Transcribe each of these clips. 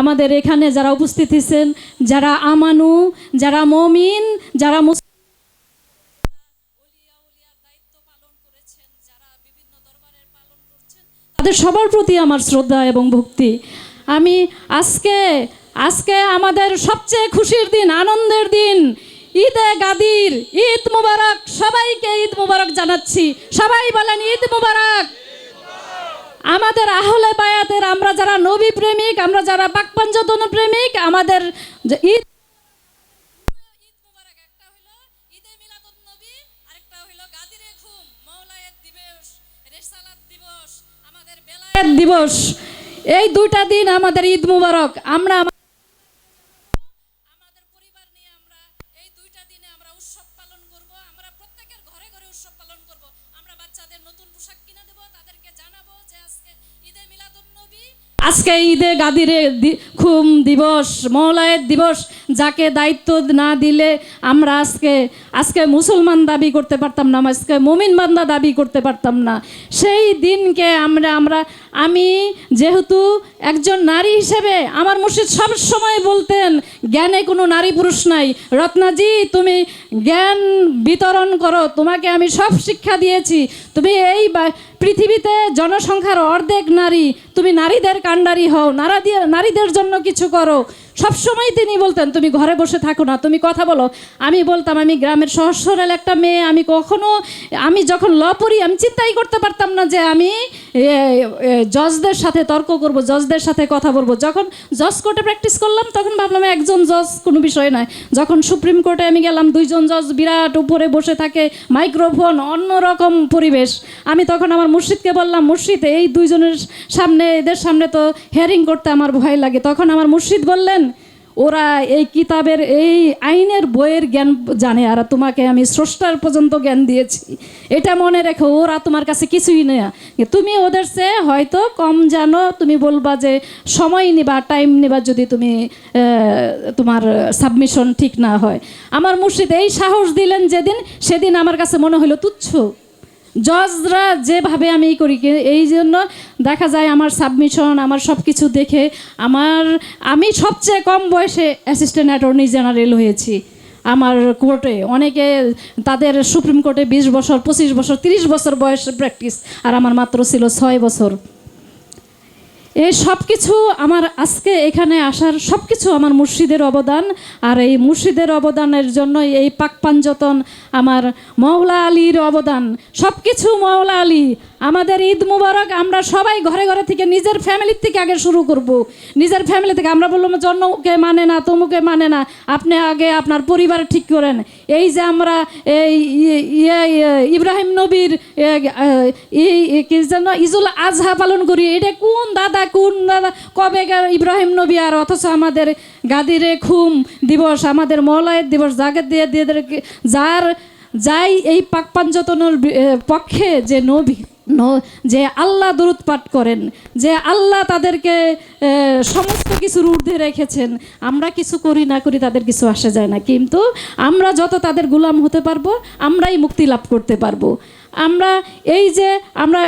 আমাদের এখানে যারা উপস্থিত হয়েছেন, যারা আমানু, যারা মমিন, যারা তাদের সবার প্রতি আমার শ্রদ্ধা এবং ভক্তি। আমি আজকে আজকে আমাদের সবচেয়ে খুশির দিন, আনন্দের দিন, ঈদে গাদির, ঈদ মুবারক, সবাইকে ঈদ মুবারক জানাচ্ছি। সবাই বলেন, ঈদ মুবারক! আমাদের আহলে বায়াতের, আমরা যারা নবী প্রেমিক, আমরা যারা পাকপাঞ্জতন প্রেমিক, আমাদের ঈদ দিবস। এই দুইটা দিন আমাদের ঈদ মুবারক। আমরা আমা- আমাদের পরিবার নিয়ে আমরা এই দুইটা দিনে আমরা উৎসব পালন করব আমরা প্রত্যেকের ঘরে ঘরে উৎসব পালন করব আমরা বাচ্চাদের নতুন পোশাক কিনে দেব তাদেরকে জানাব যে আজকে ঈদে গাদিরে খুম দিবস মৌলায়েত দিবস, যাকে দায়িত্ব না দিলে আমরা আজকে আজকে মুসলমান দাবি করতে পারতাম না, আজকে মুমিন বান্দা দাবি করতে পারতাম না। সেই দিনকে আমরা আমরা, আমি যেহেতু একজন নারী হিসেবে আমার মুর্শিদ সব সময় বলতেন, জ্ঞানে কোনো নারী পুরুষ নাই। রত্নাজি, তুমি জ্ঞান বিতরণ করো, তোমাকে আমি সব শিক্ষা দিয়েছি। তুমি এই পৃথিবীতে জনসংখ্যার অর্ধেক নারী। তুমি নারীদের কাণ্ডারি হও নারী নারীদের জন্য কিছু করো। সবসময় তিনি বলতেন, তুমি ঘরে বসে থাকো না, তুমি কথা বলো। আমি বলতাম, আমি গ্রামের সহজ সরল একটা মেয়ে, আমি কখনো, আমি যখন ল পড়ি, আমি চিন্তাই করতে পারতাম না যে আমি জজদের সাথে তর্ক করব, জজদের সাথে কথা বলব। যখন জজ কোর্টে প্র্যাকটিস করলাম, তখন ভাবলাম, একজন জজ কোনো বিষয় নয়। যখন সুপ্রিম কোর্টে আমি গেলাম, দুইজন জজ বিরাট উপরে বসে থাকে, মাইক্রোফোন, অন্যরকম পরিবেশ। আমি তখন আমার মুর্শিদকে বললাম, মুর্শিদ, এই দুইজনের সামনে, এদের সামনে তো হেয়ারিং করতে আমার ভয় লাগে। তখন আমার মুর্শিদ বললেন ওরা এই কিতাবের, এই আইনের বইয়ের জ্ঞান জানে আর তোমাকে আমি স্রষ্টার পর্যন্ত জ্ঞান দিয়েছি। এটা মনে রেখো, ওরা তোমার কাছে কিছুই নেই। তুমি ওদের সে হয়তো কম জানো, তুমি বলবা যে সময় নিবা টাইম নিবা যদি তুমি তোমার সাবমিশন ঠিক না হয়। আমার মুর্শিদ এই সাহস দিলেন যেদিন, সেদিন আমার কাছে মনে হলো তুচ্ছ। জজরা যেভাবে আমি করি এই জন্য দেখা যায় আমার সাবমিশন আমার সব কিছু দেখে আমার, আমি সবচেয়ে কম বয়সে অ্যাসিস্ট্যান্ট অ্যাটর্নি জেনারেল হয়েছি আমার কোর্টে অনেকে তাদের সুপ্রিম কোর্টে বিশ বছর, পঁচিশ বছর, তিরিশ বছর বয়সের প্র্যাকটিস আর আমার মাত্র ছিল ছয় বছর। এই সব কিছু আমার আজকে এখানে আসার সব কিছু আমার মুর্শিদের অবদান, আর এই মুর্শিদের অবদানের জন্য এই পাকপাঞ্জতন আমার মৌলা আলীর অবদান। সব কিছু মৌলা আলী, আমাদের ঈদ মুবারক আমরা সবাই ঘরে ঘরে থেকে নিজের ফ্যামিলির থেকে আগে শুরু করব। নিজের ফ্যামিলি থেকে আমরা বললাম, জন্মকে মানে না, তমুকে মানে না। আপনি আগে আপনার পরিবার ঠিক করেন। এই যে আমরা ইব্রাহিম নবীর এই কি যেন ইজুল আজহা পালন করি। এটা কোন দাদা কোন দাদা? কবে ইব্রাহিম নবী আর অথচ আমাদের গাদিরে খুম দিবস, আমাদের মলায়ের দিবস, যাকে দিয়ে দিয়ে যার যাই এই পাকপাঞ্জতনের পক্ষে যে নবী। যে আল্লাহ দরুদ পাঠ করেন, যে আল্লাহ তাদেরকে সমস্ত কিছুর ঊর্ধ্বে রেখেছেন, আমরা কিছু করি না করি তাদের কিছু আসে যায় না। কিন্তু আমরা যত তাদের গোলাম হতে পারব, আমরাই মুক্তি লাভ করতে পারব। আমরা এই যে, আমরা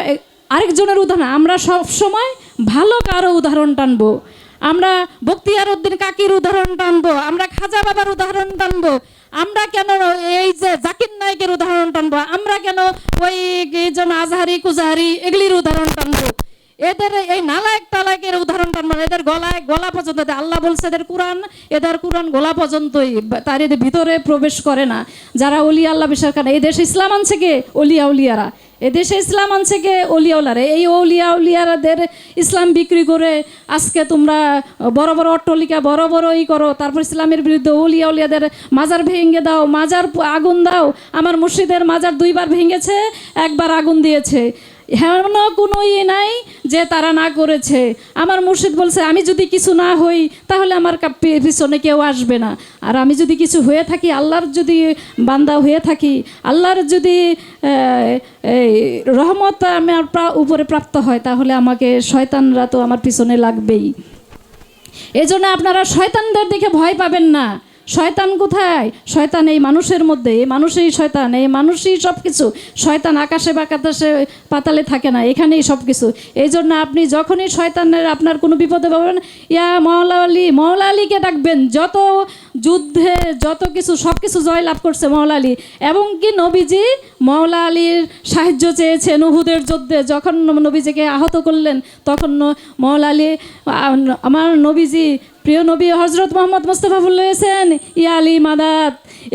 আরেকজনের উদাহরণ, আমরা সব সময় ভালো কারও উদাহরণ টানবো। আমরা বক্তিয়ার উদ্দিন কাকির উদাহরণ টানবো, আমরা খাজা বাবার উদাহরণ টানবো। আমরা কেন এই যে জাকির নায়কের উদাহরণ টানবো? আমরা কেন ওই যেমন আজহারি কুজাহারি এগুলির উদাহরণ টানবো? এদের এই নালায়ক তালাকের উদাহরণ টানবো এদের গলায় গলা পর্যন্ত আল্লাহ বলছে এদের কোরআন এদের কোরআন গলা পর্যন্তই তার এদের ভিতরে প্রবেশ করে না। যারা অলিয়া আল্লাহ বিশ্বাস করে। এই দেশে ইসলাম আনছে কে? অলিয়া উলিয়ারা এদেশে ইসলাম আনছে কে অলিয়াওলারে? এই অলিয়া উলিয়ারাদের ইসলাম বিক্রি করে আজকে তোমরা বড় বড় অট্টলিকা বড় বড় ই করো, তারপর ইসলামের বিরুদ্ধে অলিয়া উলিয়াদের মাজার ভেঙে দাও, মাজার আগুন দাও। আমার মুর্শিদের মাজার দুইবার ভেঙেছে, একবার আগুন দিয়েছে। হেন কোনো ইয়ে নাই যে তারা না করেছে। আমার মুর্শিদ বলছে, আমি যদি কিছু না হই, তাহলে আমার পিছনে কেউ আসবে না। আর আমি যদি কিছু হয়ে থাকি, আল্লাহর যদি বান্দা হয়ে থাকি, আল্লাহর যদি রহমত আমার প্রা- উপরে প্রাপ্ত হয়, তাহলে আমাকে শয়তানরা তো আমার পিছনে লাগবেই। এই জন্য আপনারা শয়তানদের দেখে ভয় পাবেন না। শয়তান কোথায়? শয়তান এই মানুষের মধ্যে, এই মানুষই শয়তান, এই মানুষই সব কিছু শয়তান আকাশে বা কাতাসে পাতালে থাকে না, এখানেই সব কিছু এই জন্য আপনি যখনই শয়তানের আপনার কোনো বিপদে পাবেন ইয়া মৌলা আলী মৌলা আলীকে ডাকবেন। যত যুদ্ধে যত কিছু সব কিছু জয়লাভ করছে মৌলা আলী। এবং কি নবীজি মৌলা আলীর সাহায্য চেয়েছেন উহুদের যুদ্ধে। যখন নবীজিকে আহত করলেন, তখন মৌলা আলী আমার নবীজি প্রিয় নবী হজরত মোহাম্মদ মোস্তফা বলেছেন, ইয়ালি মাদাত।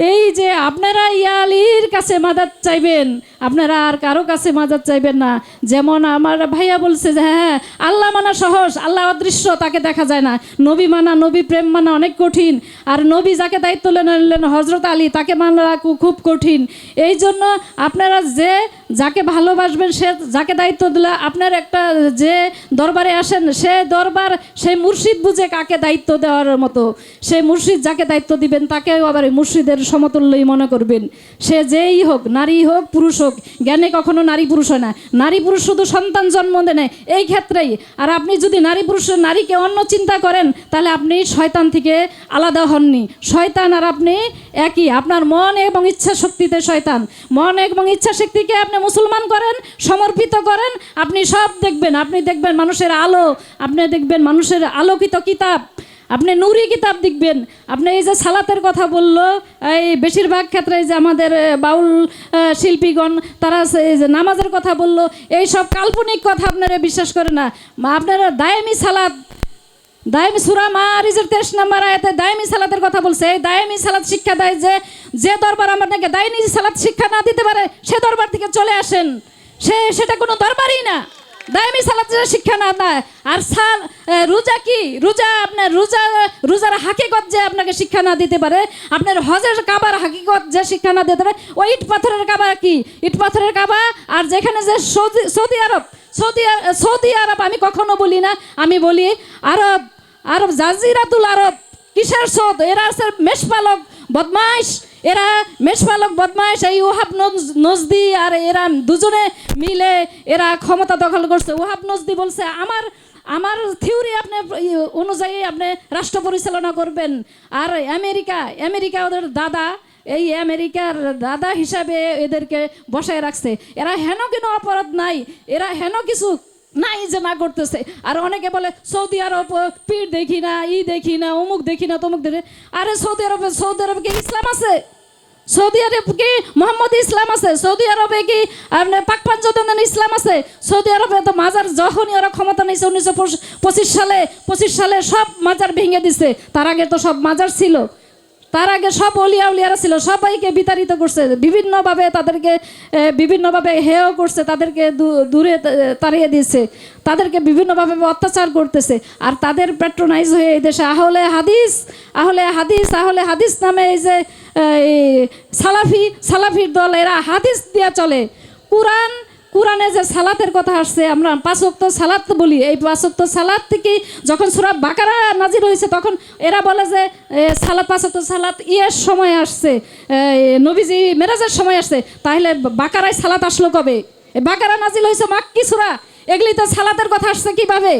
এই যে আপনারা ইয়ালির কাছে মাদাত চাইবেন আপনারা আর কারও কাছে মাজার চাইবেন না। যেমন আমার ভাইয়া বলছে যে হ্যাঁ আল্লাহ মানা সহজ, আল্লাহ অদৃশ্য, তাকে দেখা যায় না। নবী মানা, নবী প্রেম মানা অনেক কঠিন। আর নবী যাকে দায়িত্ব নিলেন হজরত আলী, তাকে মানা খুব কঠিন। এই জন্য আপনারা যে, যাকে ভালোবাসবেন, সে যাকে দায়িত্ব দিলে আপনার একটা যে দরবারে আসেন, সে দরবার সেই মুর্শিদ বুঝে কাকে দায়িত্ব দেওয়ার মতো। সেই মুর্শিদ যাকে দায়িত্ব দিবেন, তাকেও আবার মুর্শিদের সমতুল্যই মনে করবেন। সে যেই হোক, নারী হোক, পুরুষ হোক জ্ঞানে কখনো নারী পুরুষ হয় না। নারী পুরুষ শুধু সন্তান জন্ম দেয় এই ক্ষেত্রেই। আর আপনি যদি নারী পুরুষ, নারীকে অন্য চিন্তা করেন, তাহলে আপনি শয়তান থেকে আলাদা হননি। শয়তান আর আপনি একই। আপনার মন এবং ইচ্ছা শক্তিতে শয়তান। মন এবং ইচ্ছা শক্তিকে আপনি মুসলমান করেন, সমর্পিত করেন, আপনি সব দেখবেন। আপনি দেখবেন মানুষের আলো, আপনি দেখবেন মানুষের আলোকিত কিতাব। আপনি নুরি কিতাব দেখবেন। আপনি এই যে সালাতের কথা বলল, এই বেশিরভাগ ক্ষেত্রে যে আমাদের বাউল শিল্পীগণ, তারা যে নামাজের কথা বলল, এই সব কাল্পনিক কথা আপনারা বিশ্বাস করে না। আপনারা দায়েমি সালাদ দায়েমি সুরা মারিজের তেইশ নম্বর আয়াতে দায়েমি সালাতের কথা বলছে। এই দায়েমি সালাত শিক্ষা দেয় যে যে দরবার আপনাকে দায়নি সালাত শিক্ষা না দিতে পারে, সে দরবার থেকে চলে আসেন। সে, সেটা কোনো দরবারই না। দায়মি সালাত শিক্ষা না দেয় আর সাল রোজা কি? রোজা আপনার রোজা, রোজার হাকিকত যে আপনাকে শিক্ষা না দিতে পারে, আপনার হজের কাবার হাকিকত যে শিক্ষা না দিতে পারে, ওই ইট পাথরের কাবা কি? ইট পাথরের কাবা? আর যেখানে যে সৌদি সৌদি আরব, সৌদি সৌদি আরব আমি কখনো বলি না, আমি বলি আরব আরব জাজিরাতুল আরব, কিসের সৌদ? এরা আছে মেষপালক, বদমাইশ এরা মেষপালক বদমাইশ এই ওহাব নজ- নজদি আর এরা দুজনে মিলে এরা ক্ষমতা দখল করছে। ওহাব নজদি বলছে, আমার আমার থিওরি আপনি অনুযায়ী আপনি রাষ্ট্র পরিচালনা করবেন। আর আমেরিকা আমেরিকা ওদের দাদা, এই আমেরিকার দাদা হিসাবে এদেরকে বসায় রাখছে। এরা হেন কেন অপরাধ নাই? এরা হেন কিছু নাই যে না করতেছে। আর অনেকে বলে, সৌদি আরব পীর দেখি না, ই দেখি না, অমুক দেখি না, তমুক দেখি আরে সৌদি আরবে সৌদি আরবে কি ইসলাম আছে? সৌদি আরব কি মোহাম্মদ ইসলাম আছে? সৌদি আরবে কি আপনার পাক পাঞ্চতন ইসলাম আছে? সৌদি আরবে তো মাজার যখনই ওরা ক্ষমতা নিয়েছে উনিশশো পঁচিশ সালে পঁচিশ সালে সব মাজার ভেঙে দিছে। তার আগে তো সব মাজার ছিল। তার আগে সব অলিয়া উলিয়ারা ছিল, সবাইকে বিতাড়িত করছে, বিভিন্নভাবে তাদেরকে বিভিন্নভাবে হেয় করছে, তাদেরকে দূরে তাড়িয়ে দিয়েছে, তাদেরকে বিভিন্নভাবে অত্যাচার করতেছে, আর তাদের প্যাট্রোনাইজ হয়ে এই দেশে আহলে হাদিস আহলে হাদিস আহলে হাদিস নামে এই যে সালাফি, সালাফির দল, এরা হাদিস দিয়া চলে। কোরআন কোরআনে যে সালাতের কথা আসছে, আমরা পাঁচক্ত সালাত বলি। এই পাঁচক্ত সালাত থেকে যখন সুরা বাকারা নাজির হয়েছে, তখন এরা বলে যে সালাত পাঁচক্ত সালাত ইয়ের সময় আসছে নবীজি মেরাজের সময় আসছে। তাহলে বাকারায় সালাত আসলো কবে? বাকারা নাজিল হয়েছে মাক্কি সুরা। এগুলি তো সালাতের কথা আসছে কীভাবে?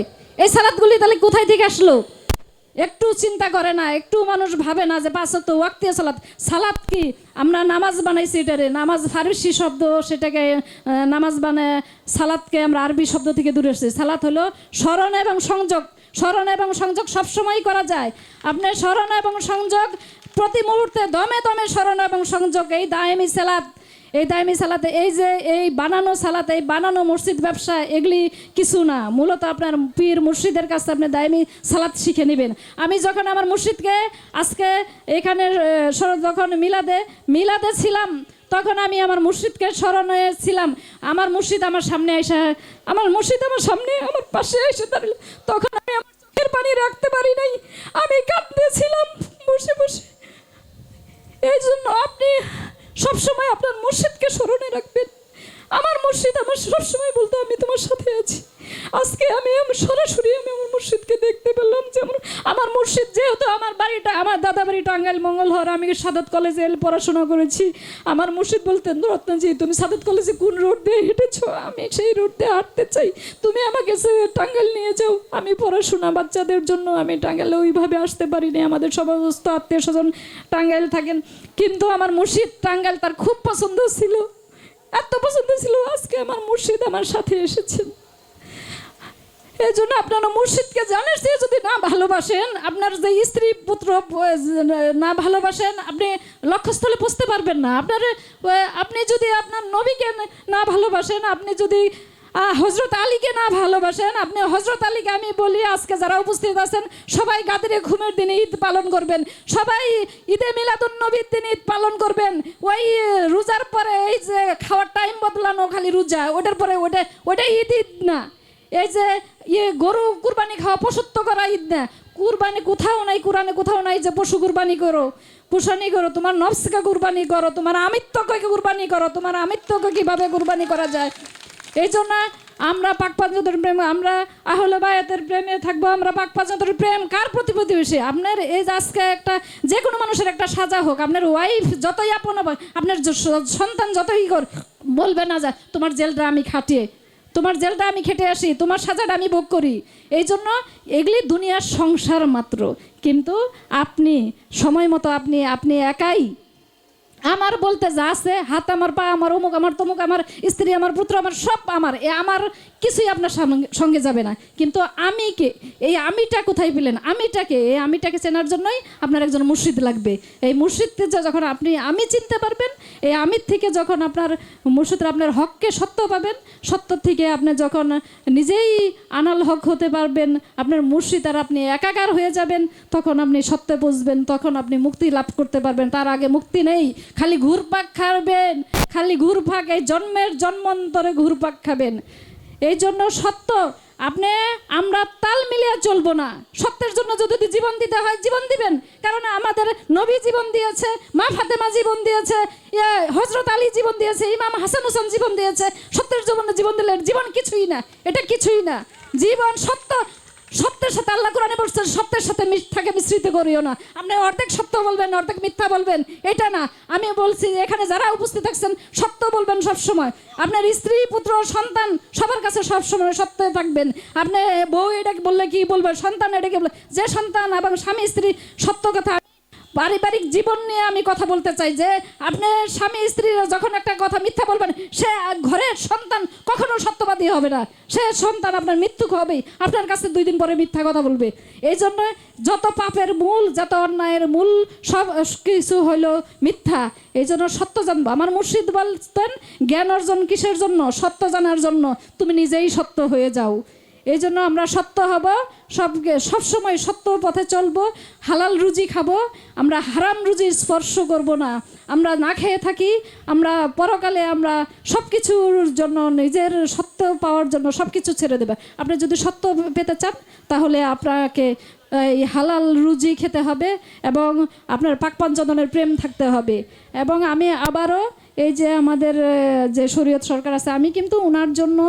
এই সালাতগুলি তাহলে কোথায় থেকে আসলো? একটু চিন্তা করে না, একটু মানুষ ভাবে না যে পাঁচ তো ওয়াক্তিয়া সালাত। সালাত কি? আমরা নামাজ বানাইছি এটারে। নামাজ ফারসি শব্দ সেটাকে নামাজ বানায় সালাতকে আমরা আরবি শব্দ থেকে দূরে এসেছি। সালাত হলো স্মরণ এবং সংযোগ। স্মরণ এবং সংযোগ সবসময়ই করা যায়। আপনার স্মরণ এবং সংযোগ প্রতি মুহূর্তে দমে দমে স্মরণ এবং সংযোগ, এই দায়েমি সালাত। এই দায়মি সালাতে, এই যে এই বানানো সালাতে, এই বানানো মসজিদ ব্যবসা, এগুলি কিছু না। মূলত আপনার পীর মুর্শিদের কাছে আপনি দায়মি সালাত শিখে নেবেন। আমি যখন আমার মুর্শিদকে আজকে এখানে যখন মিলাদে মিলাদে ছিলাম, তখন আমি আমার মুর্শিদকে স্মরণে ছিলাম আমার মুর্শিদ আমার সামনে এসে, আমার মুর্শিদ আমার সামনে, আমার পাশে এসে দাঁড়াল তখন আমি আমার চোখের পানি রাখতে পারি নাই। আমি কাঁদতেছিলাম, বসে বসে। এই জন্য আপনি সবসময় আপনার মুর্শিদকে স্মরণে রাখবেন। আমার মুর্শিদ আমার সবসময় বলতো আমি তোমার সাথে আছি। আজকে আমি সরাসরি আমি আমার মুর্শিদকে দেখতে পেলাম যেমন আমার মুর্শিদ যেহেতু আমার বাড়িটা, আমার দাদা বাড়ি টাঙ্গাইল মঙ্গলহর, আমি সাদাত কলেজে পড়াশোনা করেছি। আমার মুর্শিদ বলতেন রত্নজি তুমি সাদাত কলেজে কোন রোড দিয়ে হেঁটেছো? আমি সেই রোড দিয়ে হাঁটতে চাই। তুমি আমাকে টাঙ্গাইল নিয়ে যাও। আমি পড়াশোনা বাচ্চাদের জন্য, আমি টাঙ্গাইলে ওইভাবে আসতে পারিনি। আমাদের সমস্ত আত্মীয় স্বজন টাঙ্গাইল থাকেন। কিন্তু আমার মুর্শিদ টাঙ্গাইল তার খুব পছন্দ ছিল। এত পছন্দ ছিল, আজকে আমার মুর্শিদ আমার সাথে এসেছেন। এই জন্য আপনারা মুর্শিদকে জানেন সে যদি না ভালোবাসেন, আপনার যে স্ত্রী পুত্র, না ভালোবাসেন, আপনি লক্ষ্যস্থলে পৌঁছতে পারবেন না। আপনার, আপনি যদি আপনার নবীকে না ভালোবাসেন, আপনি যদি হজরত আলীকে না ভালোবাসেন, আপনি হজরত আলীকে আমি বলি, আজকে যারা উপস্থিত আছেন, সবাই গাদিরে ঘুমের দিনে ঈদ পালন করবেন। সবাই ঈদে মিলাদুন নবীর দিনে ঈদ পালন করবেন। ওই রোজার পরে এই যে খাওয়ার টাইম বদলানো খালি রোজা, ওটার পরে ওটা ওটা ঈদ ঈদ না। এই যে ইয়ে গরু কুরবানি খাওয়া পশুত্ব করা ঈদ না। কুরবানি কোথাও নাই, কোরআনে কোথাও নাই যে পশু কুরবানি করো। পোষানি করো, তোমার নফসকে কুরবানি করো, তোমার আমিত্বকে কুরবানি করো, তোমার আমিত্বকে কীভাবে কুরবানি করা যায়? এই জন্য আমরা পাক পাঞ্জতের প্রেম, আমরা আহলে বায়াতের প্রেমে থাকব, আমরা পাক পাঞ্জতের প্রেম কার প্রতি প্রতিবেশী? আপনার এই আজকে একটা, যে কোনো মানুষের একটা সাজা হোক, আপনার ওয়াইফ যতই আপন আপনার সন্তান যতই কর বলবে না যা তোমার জেলটা আমি খাটিয়ে। তোমার জেলটা আমি খেটে আসি, তোমার সাজাটা আমি ভোগ করি। এই জন্য এগুলি দুনিয়ার সংসার মাত্র। কিন্তু আপনি, সময় মতো আপনি আপনি একাই আমার বলতে যা আছে, হাত আমার, পা আমার, অমুক আমার, তমুক আমার, স্ত্রী আমার, পুত্র আমার, সব আমার। এ আমার কিছুই আপনার সঙ্গে যাবে না। কিন্তু আমি কে? এই আমিটা কোথায় পেলেন? আমিটাকে এই আমিটাকে চেনার জন্যই আপনার একজন মুর্শিদ লাগবে। এই মুর্শিদকে যখন আপনি, আমি চিনতে পারবেন, এই আমির থেকে যখন আপনার মুর্শিদরা আপনার হককে সত্য পাবেন, সত্য থেকে আপনি যখন নিজেই আনাল হক হতে পারবেন, আপনার মুর্শিদ আর আপনি একাকার হয়ে যাবেন, তখন আপনি সত্যে বুঝবেন, তখন আপনি মুক্তি লাভ করতে পারবেন। তার আগে মুক্তি নেই। খালি ঘুরপাক খাবেন, খালি ঘুরপাক, এই জন্মের জন্মান্তরে ঘুরপাক খাবেন। এই জন্য সত্য, আপনি, আমরা তাল মিলিয়ে চলবো না। সত্যের জন্য যদি জীবন দিতে হয়, জীবন দিবেন। কারণ আমাদের নবী জীবন দিয়েছে, মা ফাতেমা জীবন দিয়েছে হজরত আলী জীবন দিয়েছে, ইমাম হাসান হোসেন জীবন দিয়েছে। সত্যের জীবনে জীবন দিলেন জীবন কিছুই না, এটা কিছুই না। জীবন সত্য সত্যের সাথে আল্লাহ কোরআনে বলছেন, সত্যের সাথে মিথ্যাকে মিশ্রিত করিও না। আপনি অর্ধেক সত্য বলবেন, অর্ধেক মিথ্যা বলবেন, এটা না। আমি বলছি, এখানে যারা উপস্থিত থাকছেন, সত্য বলবেন সব সময় আপনার স্ত্রী, পুত্র, সন্তান, সবার কাছে সব সময় সত্য থাকবেন। আপনি বউ এটাকে বললে কি বলবেন? সন্তান এটাকে বলবে যে সন্তান এবং স্বামী, স্ত্রী, সত্য কথা পারিবারিক জীবন নিয়ে আমি কথা বলতে চাই যে আপনার স্বামী স্ত্রীরা যখন একটা কথা মিথ্যা বলবেন, সে ঘরের সন্তান কখনো সত্যবাদী হবে না। সে সন্তান আপনার মৃত্যু হবেই, আপনার কাছে দুই দিন পরে মিথ্যা কথা বলবে। এই জন্য যত পাপের মূল, যত অন্যায়ের মূল, সব কিছু হইল মিথ্যা। এই জন্য সত্য জানব। আমার মুর্শিদ বলতেন, জ্ঞান অর্জন কিসের জন্য? সত্য জানার জন্য। তুমি নিজেই সত্য হয়ে যাও। এই জন্য আমরা সত্য হব সব সবসময় সত্য পথে চলব, হালাল রুজি খাব, আমরা হারাম রুজির স্পর্শ করব না। আমরা না খেয়ে থাকি, আমরা পরকালে আমরা সব কিছুর জন্য, নিজের সত্য পাওয়ার জন্য সব কিছু ছেড়ে দেবে। আপনি যদি সত্য পেতে চান, তাহলে আপনাকে এই হালাল রুজি খেতে হবে এবং আপনার পাকপাঞ্চনের প্রেম থাকতে হবে। এবং আমি আবারও এই যে আমাদের যে শরীয়ত সরকার আছে, আমি কিন্তু ওনার জন্য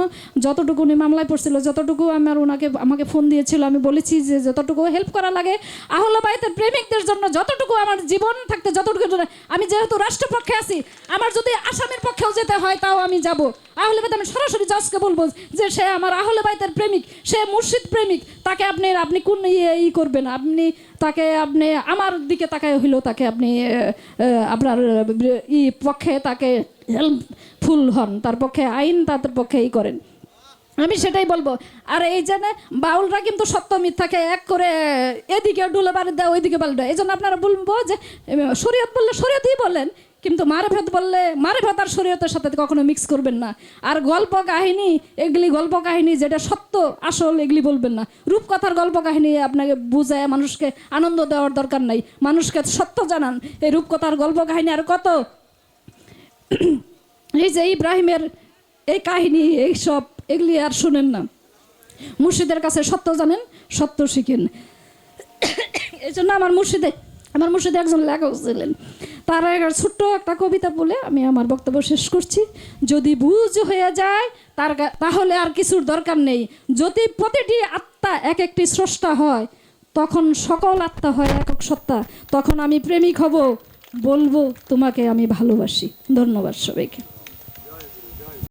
যতটুকু উনি মামলায় পড়ছিল, যতটুকু আমার ওনাকে আমাকে ফোন দিয়েছিল, আমি বলেছি যে যতটুকু হেল্প করা লাগে, আহলে বাইতের প্রেমিকদের জন্য যতটুকু জীবন থাকতে যতটুকু আমি যেহেতু রাষ্ট্রপক্ষে আছি, আমার যদি আসামের পক্ষেও যেতে হয়, তাও আমি যাব। আহলে বাইত আমি সরাসরি জজকে বলব যে সে আমার আহলে বাইতের প্রেমিক, সে মুর্শিদ প্রেমিক, তাকে আপনি আপনি কোন ইয়ে ই করবেন? আপনি তাকে, আপনি আমার দিকে তাকায় হইলেও তাকে আপনি আপনার ই পক্ষে তাকে হেল্পফুল হন, তার পক্ষে আইন, তাদের পক্ষে ই করেন। আমি সেটাই বলব। আর এই জন্য বাউলরা কিন্তু সত্য মিথ্যাকে এক করে এদিকে ডুলে বাড়ি দেয়, ওইদিকে বাড়ি দেয়। এই জন্য আপনারা বলব যে শরীয়ত বললে শরীয়তই বলেন, কিন্তু মারেফত বললে, মারেফত আর শরীয়তের সাথে কখনো মিক্স করবেন না। আর গল্প কাহিনী এগুলি গল্প কাহিনী যেটা সত্য, আসল, এগুলি বলবেন না। রূপকথার গল্প কাহিনী আপনাকে বুঝায়, মানুষকে আনন্দ দেওয়ার দরকার নাই। মানুষকে সত্য জানান। এই রূপকথার গল্প কাহিনী আর কত? এই যে ইব্রাহিমের এই কাহিনী, এই সব এগুলি আর শুনেন না। মুর্শিদের কাছে সত্য জানেন, সত্য শিখেন। এই জন্য আমার মুর্শিদে আমার মুর্শিদে একজন লেখক ছিলেন। তার ছোট্ট একটা কবিতা বলে আমি আমার বক্তব্য শেষ করছি। যদি বুঝ হয়ে যায়, তার তাহলে আর কিছুর দরকার নেই। যদি প্রতিটি আত্মা এক একটি স্রষ্টা হয়, তখন সকল আত্মা হয় একক সত্তা। তখন আমি প্রেমিক হব, বলব, তোমাকে আমি ভালোবাসি। ধন্যবাদ সবাইকে।